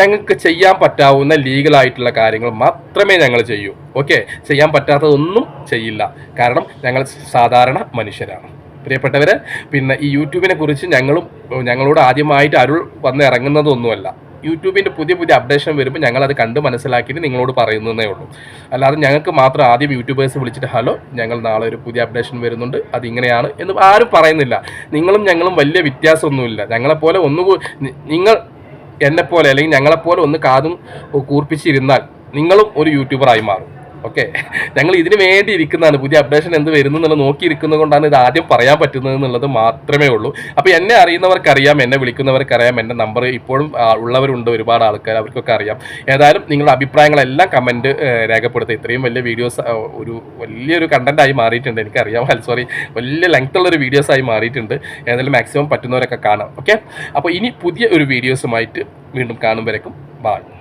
ഞങ്ങൾക്ക് ചെയ്യാൻ പറ്റാവുന്ന ലീഗലായിട്ടുള്ള കാര്യങ്ങൾ മാത്രമേ ഞങ്ങൾ ചെയ്യൂ. ഓക്കെ ചെയ്യാൻ പറ്റാത്തതൊന്നും ചെയ്യില്ല. കാരണം ഞങ്ങൾ സാധാരണ മനുഷ്യരാണ്. പ്രിയപ്പെട്ടവർ പിന്നെ ഈ യൂട്യൂബിനെ കുറിച്ച് ഞങ്ങളും ഞങ്ങളോട് ആദ്യമായിട്ട് അരുൾ വന്ന് ഇറങ്ങുന്നതൊന്നുമല്ല. യൂട്യൂബിന്റെ പുതിയ പുതിയ അപ്ഡേഷൻ വരുമ്പോൾ ഞങ്ങളത് കണ്ട് മനസ്സിലാക്കിയിട്ട് നിങ്ങളോട് പറയുന്നതേ ഉള്ളൂ. അല്ലാതെ ഞങ്ങൾക്ക് മാത്രം ആദ്യം യൂട്യൂബേഴ്സ് വിളിച്ചിട്ട് ഹലോ ഞങ്ങൾ നാളെ ഒരു പുതിയ അപ്ഡേഷൻ വരുന്നുണ്ട്. അത് ഇങ്ങനെയാണ് എന്ന് ആരും പറയുന്നില്ല. നിങ്ങളും ഞങ്ങളും വലിയ വ്യത്യാസമൊന്നുമില്ല. ഞങ്ങളെപ്പോലെ ഒന്ന് നിങ്ങൾ എന്നെപ്പോലെ അല്ലെങ്കിൽ ഞങ്ങളെപ്പോലെ ഒന്ന് കാതും കൂർപ്പിച്ചിരുന്നാൽ നിങ്ങളും ഒരു യൂട്യൂബറായി മാറും. ഓക്കെ. ഞങ്ങൾ ഇതിന് വേണ്ടി ഇരിക്കുന്നതാണ്. പുതിയ അപ്ഡേഷൻ എന്ത് വരുന്നു എന്നുള്ളത് നോക്കിയിരിക്കുന്നത് കൊണ്ടാണ് ഇത് ആദ്യം പറയാൻ പറ്റുന്നത് എന്നുള്ളത് മാത്രമേ ഉള്ളൂ. അപ്പോൾ എന്നെ അറിയുന്നവർക്കറിയാം എന്നെ വിളിക്കുന്നവർക്കറിയാം എന്റെ നമ്പർ ഇപ്പോഴും ഉള്ളവരുണ്ട് ഒരുപാട് ആൾക്കാർ അവർക്കൊക്കെ അറിയാം. ഏതായാലും നിങ്ങളുടെ അഭിപ്രായങ്ങളെല്ലാം കമന്റ് രേഖപ്പെടുത്തുക. ഇത്രയും വലിയ വീഡിയോസ് ഒരു വലിയൊരു കണ്ടന്റായി മാറിയിട്ടുണ്ട്. എനിക്കറിയാം അല്ല സോറി വലിയ ലെങ്ത് ഉള്ള ഒരു വീഡിയോസ് ആയി മാറിയിട്ടുണ്ട്. ഏതായാലും മാക്സിമം പറ്റുന്നവരൊക്കെ കാണാം. ഓക്കെ? അപ്പോൾ ഇനി പുതിയ ഒരു വീഡിയോസുമായിട്ട് വീണ്ടും കാണുമ്പോഴേക്കും ബായ്